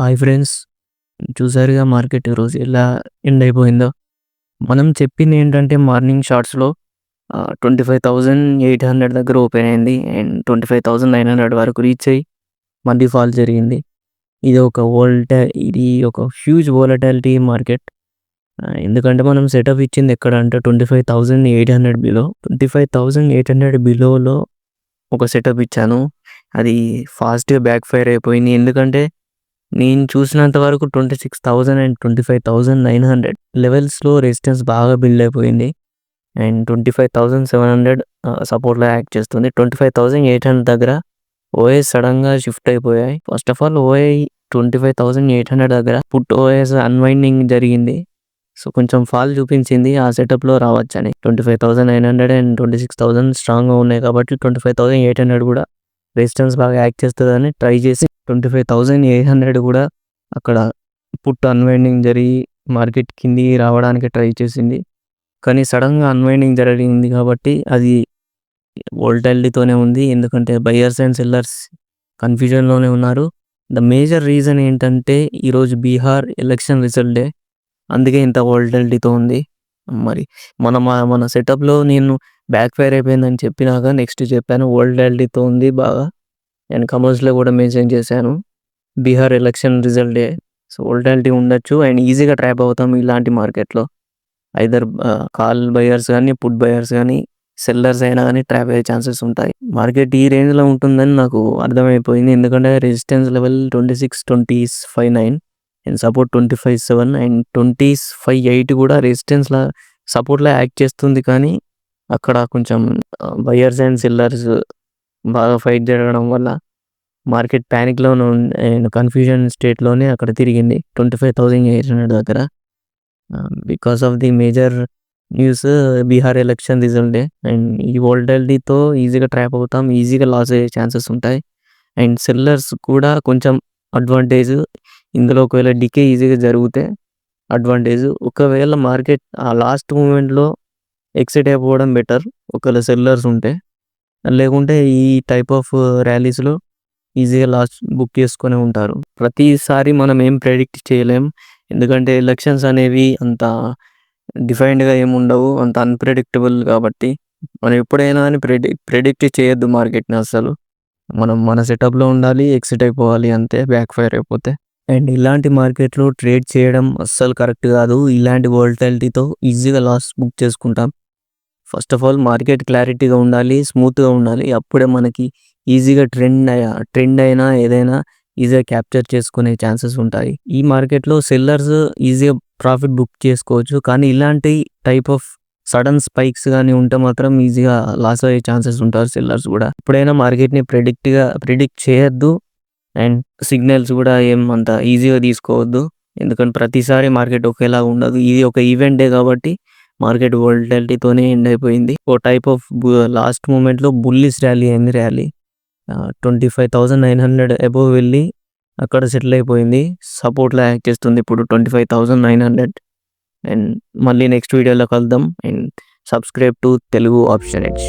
Hi friends చూసారుగా market ఈరోజు ఎలా ఎండ్ అయిపోయిందో. మనం చెప్పింది ఏంటంటే మార్నింగ్ షార్ట్స్లో twenty five thousand eight hundred దగ్గర ఓపెన్ అయింది. And twenty five thousand nine hundred వరకు రీచ్ అయ్యి మళ్ళీ ఫాల్ జరిగింది. ఇది ఒక వోల్ట ఇది ఒక హ్యూజ్ వోలటాలిటీ మార్కెట్. ఎందుకంటే మనం సెటప్ ఇచ్చింది ఎక్కడ అంటే twenty five thousand eight hundred below. Twenty five thousand eight hundred బిలోలో ఒక సెటప్ ఇచ్చాను. అది ఫాస్ట్గా బ్యాక్ ఫైర్ అయిపోయింది. ఎందుకంటే నేను చూసినంత వరకు twenty six thousand and twenty five thousand nine hundred లెవెల్స్లో రెసిస్టెన్స్ బాగా బిల్డ్ అయిపోయింది. And twenty five thousand seven hundred సపోర్ట్లో act చేస్తుంది. Twenty five thousand eight hundred దగ్గర ఓఎస్ సడన్గా షిఫ్ట్ అయిపోయాయి. First of all OI twenty five thousand eight hundred దగ్గర put OS unwinding జరిగింది. So కొంచెం ఫాల్ చూపించింది. ఆ సెటప్లో రావచ్చని. Twenty five thousand nine hundred and twenty six thousand స్ట్రాంగ్గా ఉన్నాయి కాబట్టి twenty five thousand eight hundred కూడా రెసిస్టెన్స్ బాగా యాక్ట్ చేస్తుందని ట్రై చేసి twenty five thousand eight hundred కూడా అక్కడ పుట్ అన్వైండింగ్ జరిగి మార్కెట్ కింది రావడానికి ట్రై చేసింది. కానీ సడన్గా అన్వైండింగ్ జరిగింది కాబట్టి అది వోల్టాలిటీతోనే ఉంది. ఎందుకంటే బయర్స్ అండ్ సెల్లర్స్ కన్ఫ్యూజన్లోనే ఉన్నారు. ద మేజర్ రీజన్ ఏంటంటే ఈరోజు బీహార్ ఎలక్షన్ రిజల్ట్ డే. అందుకే ఇంత వోల్టాలిటీతో ఉంది. మరి మన మన సెటప్లో నేను బ్యాక్ ఫైర్ అయిపోయిందని చెప్పినాక నెక్స్ట్ చెప్పాను ఓల్డ్ వోల్టాలిటీతో ఉంది బాగా. నేను కమర్స్లో కూడా మెన్షన్ చేశాను. Bihar election result day so volatility ఉండొచ్చు. అండ్ ఈజీగా ట్రాప్ అవుతాం ఇలాంటి మార్కెట్లో ఐదర్ కాల్ బయర్స్ కానీ ఫుడ్ బయర్స్ కానీ సెల్లర్స్ అయినా కానీ ట్రాప్ అయ్యే ఛాన్సెస్ ఉంటాయి. మార్కెట్ ఈ రేంజ్లో ఉంటుందని నాకు అర్థమైపోయింది. ఎందుకంటే resistance level twenty six twenty five nine and support twenty five seven and twenty five eight కూడా రెసిస్టెన్స్లో సపోర్ట్లో యాక్ట్ చేస్తుంది కానీ అక్కడ కొంచెం బయర్స్ అండ్ సెల్లర్స్ బాగా ఫైట్ జరగడం వల్ల మార్కెట్ ప్యానిక్లో అండ్ కన్ఫ్యూజన్ స్టేట్లోనే అక్కడ తిరిగింది. Twenty five thousand eight hundred దగ్గర because of the major news Bihar election రిజల్టే and ఈ వోల్టాలిటీతో ఈజీగా ట్రాప్ అవుతాం. ఈజీగా లాస్ అయ్యే ఛాన్సెస్ ఉంటాయి. అండ్ సెల్లర్స్ కూడా కొంచెం అడ్వాంటేజ్ ఇందులో ఒకవేళ డికే ఈజీగా జరిగితే అడ్వాంటేజ్ ఒకవేళ మార్కెట్ ఆ లాస్ట్ మూమెంట్లో ఎక్సిట్ అయిపోవడం బెటర్. ఒకవేళ సెల్లర్స్ ఉంటే. లేకుంటే ఈ టైప్ ఆఫ్ ర్యాలీస్లో ఈజీగా లాస్ట్ బుక్ చేసుకొని ఉంటారు. ప్రతిసారి మనం ఏం ప్రెడిక్ట్ చేయలేం. ఎందుకంటే ఎలక్షన్స్ అనేవి అంత డిఫైన్డ్గా ఏమి ఉండవు. అంత అన్ప్రెడిక్టబుల్ కాబట్టి. మనం ఎప్పుడైనా అని ప్రెడిక్ట్ ప్రెడిక్ట్ చేయొద్దు మార్కెట్ని అసలు మనం మన సెటప్లో ఉండాలి ఎక్సిట్ అయిపోవాలి అంతే. బ్యాక్ ఫైర్ అయిపోతే. అండ్ ఇలాంటి మార్కెట్లో ట్రేడ్ చేయడం అస్సలు కరెక్ట్ కాదు. ఇలాంటి వోల్టాలిటీతో ఈజీగా లాస్ బుక్ చేసుకుంటాం. ఫస్ట్ ఆఫ్ ఆల్ మార్కెట్ క్లారిటీగా ఉండాలి స్మూత్గా ఉండాలి. అప్పుడే మనకి ఈజీగా ట్రెండ్ ట్రెండ్ అయినా ఏదైనా ఈజీగా క్యాప్చర్ చేసుకునే ఛాన్సెస్ ఉంటాయి. ఈ మార్కెట్లో సెల్లర్స్ ఈజీగా ప్రాఫిట్ బుక్ చేసుకోవచ్చు. కానీ ఇలాంటి టైప్ ఆఫ్ సడన్ స్పైక్స్ కానీ ఉంటే మాత్రం ఈజీగా లాస్ అయ్యే ఛాన్సెస్ ఉంటారు సెల్లర్స్ కూడా. ఎప్పుడైనా మార్కెట్ని ప్రెడిక్ట్గా ప్రిడిక్ట్ చేయొద్దు. అండ్ సిగ్నల్స్ కూడా ఏం అంత ఈజీగా తీసుకోవద్దు. ఎందుకంటే ప్రతిసారి మార్కెట్ ఒకేలా ఉండదు. ఇది ఒక ఈవెంటే కాబట్టి మార్కెట్ వోల్టాలిటీతోనే ఎండ్ అయిపోయింది. ఓ టైప్ ఆఫ్ లాస్ట్ మూమెంట్లో బుల్లిస్ ర్యాలీ అయింది rally twenty five thousand nine hundred above వెళ్ళి అక్కడ సెటిల్ అయిపోయింది. సపోర్ట్లో యాక్ట్ చేస్తుంది ఇప్పుడు twenty five thousand nine hundred and మళ్ళీ నెక్స్ట్ వీడియోలో కలుద్దాం. And subscribe to Telugu option edge